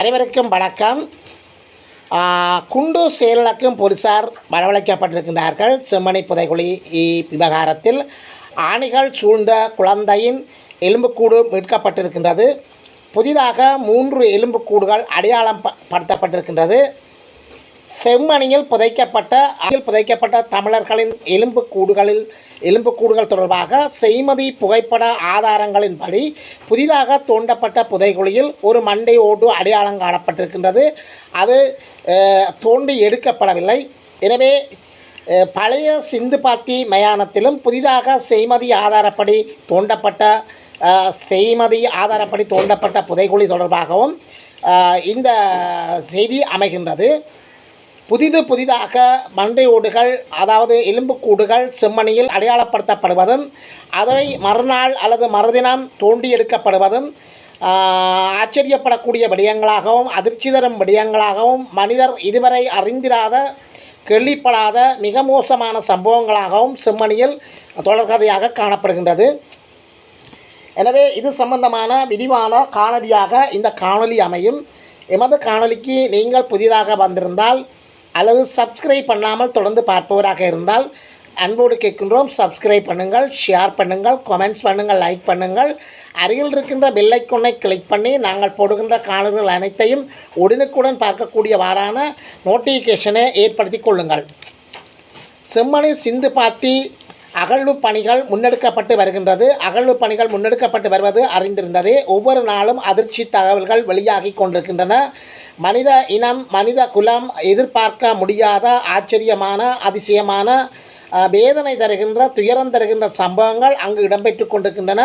அனைவருக்கும் வணக்கம். ஆ, குண்டூர் செயலகம் போலீசார் வரவழைக்கப்பட்டிருக்கின்றார்கள். செம்மணி புதைகுழி விவகாரத்தில் ஆணிகள் சூழ்ந்த குழந்தையின் எலும்புக்கூடு மீட்கப்பட்டிருக்கின்றது. புதிதாக மூன்று எலும்புக்கூடுகள் அடையாளம் ப- படுத்தப்பட்டிருக்கின்றது. செம்மணியில் புதைக்கப்பட்ட அதில் புதைக்கப்பட்ட தமிழர்களின் எலும்புக்கூடுகளில் எலும்புக்கூடுகள் தொடர்பாக செய்மதி புகைப்பட ஆதாரங்களின்படி புதிதாக தோண்டப்பட்ட புதைகுழியில் ஒரு மண்டை ஓடு அடையாளம் காணப்பட்டிருக்கின்றது. அது தோண்டி எடுக்கப்படவில்லை. எனவே பழைய சிந்துபாத்தி மயானத்திலும் புதிதாக செய்மதி ஆதாரப்படி தோண்டப்பட்ட செய்மதி ஆதாரப்படி தோண்டப்பட்ட புதைகுழி தொடர்பாகவும் இந்த செய்தி அமைகின்றது. புதிது புதிதாக மண்டை ஓடுகள் அதாவது எலும்புக்கூடுகள் செம்மணியில் அடையாளப்படுத்தப்படுவதும் அதை மறுநாள் அல்லது மறுதினம் தோண்டி எடுக்கப்படுவதும் ஆச்சரியப்படக்கூடிய விடயங்களாகவும் அதிர்ச்சி தரும் விடயங்களாகவும் மனிதர் இதுவரை அறிந்திராத கேள்விப்படாத மிக மோசமான சம்பவங்களாகவும் செம்மணியில் தொடர்கதையாக காணப்படுகின்றது. எனவே இது சம்பந்தமான விரிவான காணொலியாக இந்த காணொலி அமையும். எமது காணொலிக்கு நீங்கள் புதிதாக வந்திருந்தால் அல்லது சப்ஸ்கிரைப் பண்ணாமல் தொடர்ந்து பார்ப்பவராக இருந்தால் அன்போடு கேட்கின்றோம். சப்ஸ்கிரைப் பண்ணுங்கள் ஷேர் பண்ணுங்கள் கமெண்ட்ஸ் பண்ணுங்கள் லைக் பண்ணுங்கள். அருகில் இருக்கின்ற பெல்லைக்கொன்னை கிளிக் பண்ணி நாங்கள் போடுகின்ற காணொலிகள் அனைத்தையும் உடனுக்குடன் பார்க்கக்கூடியவாறான நோட்டிஃபிகேஷனை ஏற்படுத்தி கொள்ளுங்கள். செம்மணி சிந்து பாத்தி அகழ்வு பணிகள் முன்னெடுக்கப்பட்டு வருகின்றது. அகழ்வு பணிகள் முன்னெடுக்கப்பட்டு வருவது அறிந்திருந்தது. ஒவ்வொரு நாளும் அதிர்ச்சி தகவல்கள் வெளியாகி கொண்டிருக்கின்றன. மனித இனம் மனித குலம் எதிர்பார்க்க முடியாத ஆச்சரியமான அதிசயமான வேதனை தருகின்ற துயரம் தருகின்ற சம்பவங்கள் அங்கு இடம்பெற்று கொண்டிருக்கின்றன.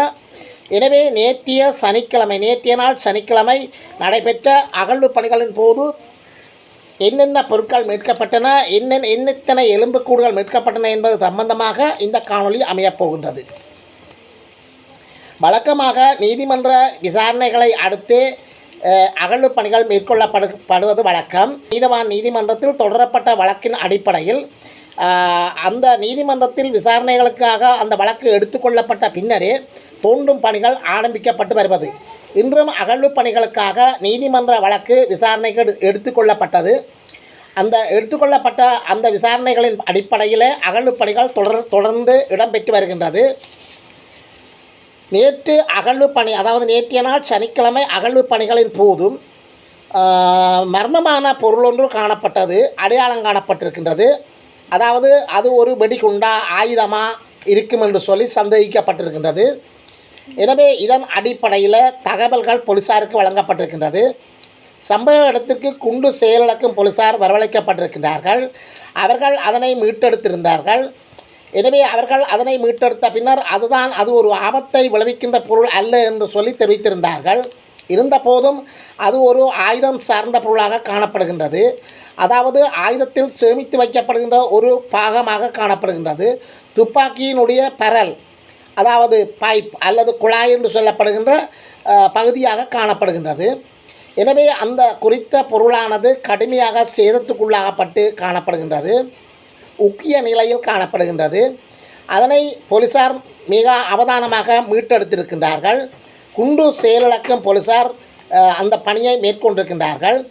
எனவே நேற்றைய சனிக்கிழமை நேற்றைய நாள் சனிக்கிழமை நடைபெற்ற அகழ்வு பணிகளின் போது என்னென்ன பொருட்கள் மீட்கப்பட்டன என்னென்ன என்னெத்தனை எலும்புக்கூடுகள் மீட்கப்பட்டன என்பது சம்பந்தமாக இந்த காணொளி அமையப் போகின்றது. வழக்கமாக நீதிமன்ற விசாரணைகளை அடுத்து அகழ்வு பணிகள் மேற்கொள்ளப்படு படுவது வழக்கம். நீதவான் நீதிமன்றத்தில் தொடரப்பட்ட வழக்கின் அடிப்படையில் அந்த நீதிமன்றத்தில் விசாரணைகளுக்காக அந்த வழக்கு எடுத்துக்கொள்ளப்பட்ட பின்னரே தோண்டும் பணிகள் ஆரம்பிக்கப்பட்டு வருவது. இன்றும் அகழ்வு பணிகளுக்காக நீதிமன்ற வழக்கு விசாரணைக்கு எடு- எடுத்துக்கொள்ளப்பட்டது. அந்த எடுத்துக்கொள்ளப்பட்ட அந்த விசாரணைகளின் அடிப்படையில் அகழ்வு பணிகள் தொடர் தொடர்ந்து இடம்பெற்று வருகின்றது. நேற்று அகழ்வு பணி அதாவது நேற்றைய நாள் சனிக்கிழமை அகழ்வு பணிகளின் போதும் மர்மமான பொருளொன்று காணப்பட்டது அடையாளம் காணப்பட்டிருக்கின்றது. அதாவது அது ஒரு வெடிகுண்டா ஆயுதமாக இருக்கும் என்று சொல்லி சந்தேகிக்கப்பட்டிருக்கின்றது. எனவே இதன் அடிப்படையில் தகவல்கள் போலீசாருக்கு வழங்கப்பட்டிருக்கின்றது. சம்பவ இடத்திற்கு குண்டு செயலிழக்கும் போலீசார் வரவழைக்கப்பட்டிருக்கின்றார்கள். அவர்கள் அதனை மீட்டெடுத்திருந்தார்கள். எனவே அவர்கள் அதனை மீட்டெடுத்த பின்னர் அதுதான் அது ஒரு ஆபத்தை விளைவிக்கின்ற பொருள் அல்ல என்று சொல்லி தெரிவித்திருந்தார்கள். இருந்தபோதும் அது ஒரு ஆயுதம் சார்ந்த பொருளாக காணப்படுகின்றது. அதாவது ஆயுதத்தில் சேமித்து வைக்கப்படுகின்ற ஒரு பாகமாக காணப்படுகின்றது. துப்பாக்கியினுடைய பரல் அதாவது பைப் அல்லது குழாய் என்று சொல்லப்படுகின்ற பகுதியாக காணப்படுகின்றது. எனவே அந்த குறித்த பொருளானது கடுமையாக சேதத்துக்குள்ளாகப்பட்டு காணப்படுகின்றது. உக்கிய நிலையில் காணப்படுகின்றது. அதனை போலீசார் மிக அவதானமாக மீட்டெடுத்திருக்கின்றார்கள். குண்டு செயலிழக்கும் போலீசார் அந்த பணியை மேற்கொண்டிருக்கின்றார்கள்.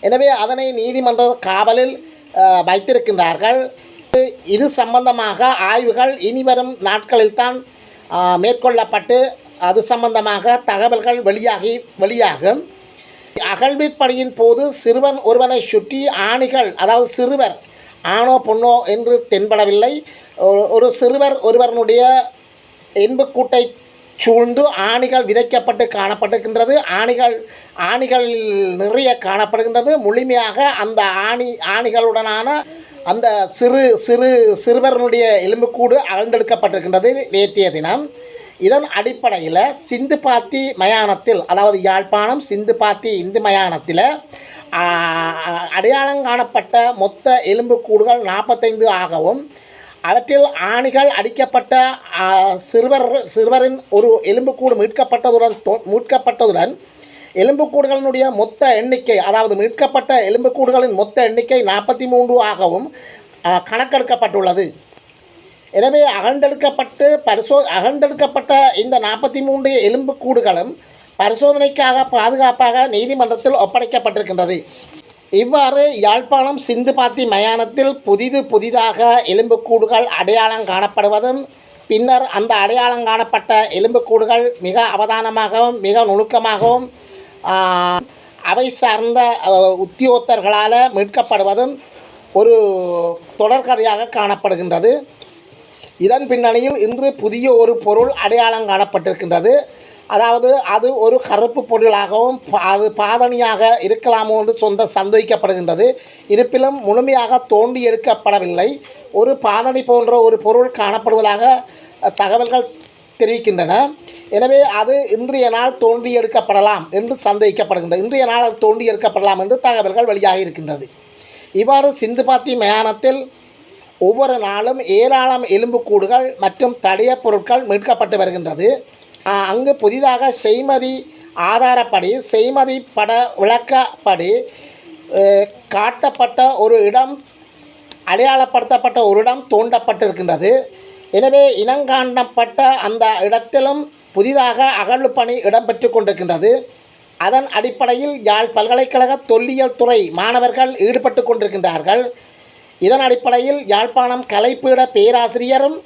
எனவே அதனை நீதிமன்ற காவலில் வைத்திருக்கின்றார்கள். இது- சம்பந்தமாக ஆய்வுகள் இனிவரும் நாட்களில்தான் மேற்கொள்ளப்பட்டு அது சம்பந்தமாக தகவல்கள் வெளியாகி வெளியாகும். அகழ்விற்பணியின் போது சிறுவன் ஒருவனை சுற்றி ஆணிகள் அதாவது சிறுவர் ஆணோ பொண்ணோ என்று தென்படவில்லை. ஒரு- ஒரு சிறுவர் ஒருவனுடைய எண்புக்கூட்டை சூழ்ந்து ஆணிகள் விதைக்கப்பட்டு காணப்படுகின்றது. ஆணிகள் ஆணிகள் நிறைய காணப்படுகின்றது. முழுமையாக அந்த ஆணி ஆணிகளுடனான அந்த சிறு சிறு சிறுவர்களுடைய எலும்புக்கூடு அகழ்ந்தெடுக்கப்பட்டிருக்கின்றது நேற்றைய தினம். இதன் அடிப்படையில் சிந்து பாத்தி மயானத்தில் அதாவது யாழ்ப்பாணம் சிந்துபாத்தி இந்து மயானத்தில் அடையாளம் காணப்பட்ட மொத்த எலும்புக்கூடுகள் நாற்பத்தைந்து ஆகவும் அவற்றில் ஆணிகள் அடிக்கப்பட்ட சிறுவர் சிறுவரின் ஒரு எலும்புக்கூடு மீட்கப்பட்டதுடன் தோ மீட்கப்பட்டதுடன் எலும்புக்கூடுகளினுடைய மொத்த எண்ணிக்கை அதாவது மீட்கப்பட்ட எலும்புக்கூடுகளின் மொத்த எண்ணிக்கை நாற்பத்தி மூன்று ஆகவும் கணக்கெடுக்கப்பட்டுள்ளது. எனவே அகழ்ந்தெடுக்கப்பட்டு பரிசோ அகழ்ந்தெடுக்கப்பட்ட இந்த நாற்பத்தி மூன்று எலும்புக்கூடுகளும் பரிசோதனைக்காக பாதுகாப்பாக நீதிமன்றத்தில் ஒப்படைக்கப்பட்டிருக்கின்றது. இவ்வாறு யாழ்ப்பாணம் சிந்துபாத்தி மயானத்தில் புதிது புதிதாக எலும்புக்கூடுகள் அடையாளம் காணப்படுவதும் பின்னர் அந்த அடையாளம் காணப்பட்ட எலும்புக்கூடுகள் மிக அவதானமாகவும் மிக நுணுக்கமாகவும் அவை சார்ந்த உத்தியோத்தர்களால் உத்தியோகத்தர்களால் மீட்கப்படுவதும் ஒரு தொடர்கதையாக காணப்படுகின்றது. இதன் பின்னணியில் இன்று புதிய ஒரு பொருள் அடையாளம் காணப்பட்டிருக்கின்றது. அதாவது அது ஒரு கருப்பு பொருளாகவும் பா- அது பாதணியாக இருக்கலாமோ என்று சொந்த சந்தேகிக்கப்படுகின்றது. இருப்பினும் முழுமையாக தோண்டி எடுக்கப்படவில்லை. ஒரு பாதணி போன்ற ஒரு பொருள் காணப்படுவதாக தகவல்கள் தெரிவிக்கின்றன. எனவே அது இன்றைய நாள் தோண்டி எடுக்கப்படலாம் என்று சந்தேகிக்கப்படுகின்றது. இன்றைய நாள் அது தோண்டி எடுக்கப்படலாம் என்று தகவல்கள் வெளியாகி இருக்கின்றது. இவ்வாறு சிந்துபாத்தி மயானத்தில் ஒவ்வொரு நாளும் ஏராளம் எலும்புக்கூடுகள் மற்றும் தடைய பொருட்கள் மீட்கப்பட்டு வருகின்றது. அங்கு புதிதாக செய்மதி ஆதாரப்படி செய்மதி பட விளக்கப்படி காட்டப்பட்ட ஒரு இடம் அடையாளப்படுத்தப்பட்ட ஒரு இடம் தோண்டப்பட்டிருக்கின்றது. எனவே இனங்காண்டப்பட்ட அந்த இடத்திலும் புதிதாக அகழ்வு பணி இடம்பெற்று கொண்டிருக்கின்றது. அதன் அடிப்படையில் யாழ் பல்கலைக்கழக தொல்லியல் துறை மாணவர்கள் ஈடுபட்டு கொண்டிருக்கின்றார்கள். இதன் அடிப்படையில் யாழ்ப்பாணம் கலைப்பீட பேராசிரியரும்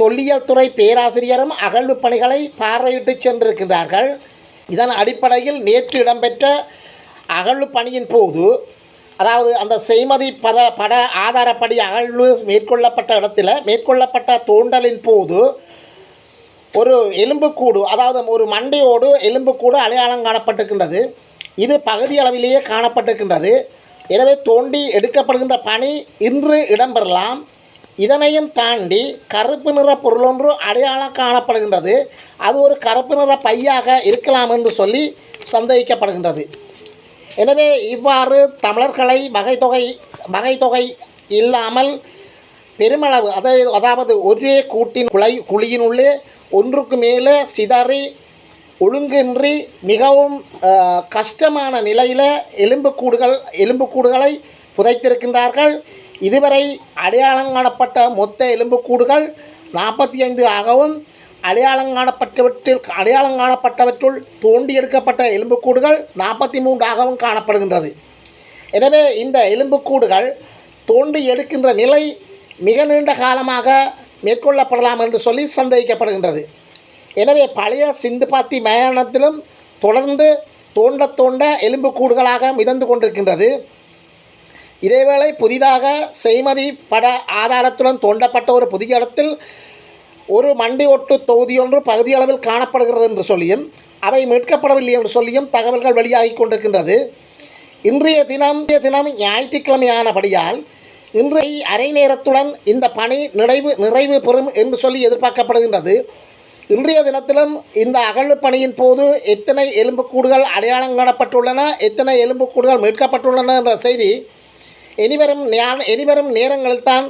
தொல்லியல் துறை பேராசிரியரும் அகழ்வு பணிகளை பார்வையிட்டு சென்றிருக்கின்றார்கள். இதன் அடிப்படையில் நேற்று இடம்பெற்ற அகழ்வு பணியின் போது அதாவது அந்த செய்மதி பத பட ஆதாரப்படி அகழ்வு மேற்கொள்ளப்பட்ட இடத்துல மேற்கொள்ளப்பட்ட தோண்டலின் போது ஒரு எலும்புக்கூடு அதாவது ஒரு மண்டையோடு எலும்புக்கூடு அடையாளம் காணப்பட்டிருக்கின்றது. இது பகுதி அளவிலேயே காணப்பட்டிருக்கின்றது. எனவே தோண்டி எடுக்கப்படுகின்ற பணி இன்று இடம்பெறலாம். இதனையும் தாண்டி கருப்பு நிற பொருளொன்று அடையாளம் காணப்படுகின்றது. அது ஒரு கருப்பு நிற பையாக இருக்கலாம் என்று சொல்லி சந்தேகிக்கப்படுகின்றது. எனவே இவ்வாறு தமிழர்களை வகைத்தொகை வகைத்தொகை இல்லாமல் பெருமளவு அதாவது அதாவது ஒரே கூட்டின் குலை குழியினுள்ளே ஒன்றுக்கு மேலே சிதறி ஒழுங்கின்றி மிகவும் கஷ்டமான நிலையில் எலும்புக்கூடுகள் எலும்புக்கூடுகளை புதைத்திருக்கின்றார்கள். இதுவரை அடையாளம் காணப்பட்ட மொத்த எலும்புக்கூடுகள் நாற்பத்தி ஐந்து ஆகவும் அடையாளம் காணப்பட்டவற்றில் அடையாளம் காணப்பட்டவற்றுள் தோண்டி எடுக்கப்பட்ட எலும்புக்கூடுகள் நாற்பத்தி மூன்றாகவும் காணப்படுகின்றது. எனவே இந்த எலும்புக்கூடுகள் தோண்டி எடுக்கின்ற நிலை மிக நீண்ட காலமாக மேற்கொள்ளப்படலாம் என்று சொல்லி சந்தேகிக்கப்படுகின்றது. எனவே பழைய சிந்துபாத்தி மயானத்திலும் தொடர்ந்து தோண்ட தோண்ட எலும்புக்கூடுகளாக மிதந்து கொண்டிருக்கின்றது. இதேவேளை புதிதாக செய்மதி பட ஆதாரத்துடன் தோண்டப்பட்ட ஒரு புதிய இடத்தில் ஒரு மண்டி ஒட்டு தொகுதியொன்று பகுதியளவில் காணப்படுகிறது என்று சொல்லியும் அவை மீட்கப்படவில்லை என்று சொல்லியும் தகவல்கள் வெளியாகி கொண்டிருக்கின்றது. இன்றைய தினம் இன்றைய தினம் ஞாயிற்றுக்கிழமையானபடியால் இன்றைய அரை நேரத்துடன் இந்த பணி நிறைவு நிறைவு பெறும் என்று சொல்லி எதிர்பார்க்கப்படுகின்றது. இன்றைய தினத்திலும் இந்த அகழ்வு பணியின் போது எத்தனை எலும்புக்கூடுகள் அடையாளம் காணப்பட்டுள்ளன எத்தனை எலும்புக்கூடுகள் மீட்கப்பட்டுள்ளன என்ற செய்தி இனிவரும் இனிவரும் நேரங்களில் தான்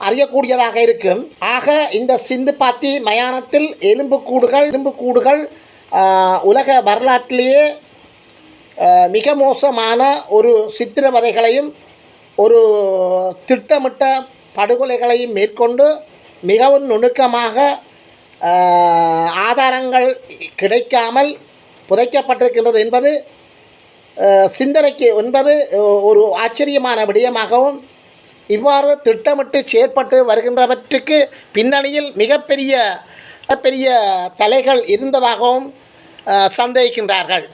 அறியக்கூடியதாக இருக்கும். ஆக இந்த சிந்து பாத்தி மயானத்தில் எலும்புக்கூடுகள் எலும்புக்கூடுகள் உலக வரலாற்றிலேயே மிக மோசமான ஒரு சித்திரவதைகளையும் ஒரு திட்டமிட்ட படுகொலைகளையும் மேற்கொண்டு மிகவும் நுணுக்கமாக ஆதாரங்கள் கிடைக்காமல் புதைக்கப்பட்டிருக்கின்றது என்பது சிந்தனைக்கு என்பது ஒரு ஆச்சரியமான விடயமாகவும் இவ்வாறு திட்டமிட்டு செயற்பட்டு வருகின்றவற்றுக்கு பின்னணியில் மிகப்பெரிய பெரிய தலைகள் இருந்ததாகவும் சந்தேகிக்கின்றார்கள்.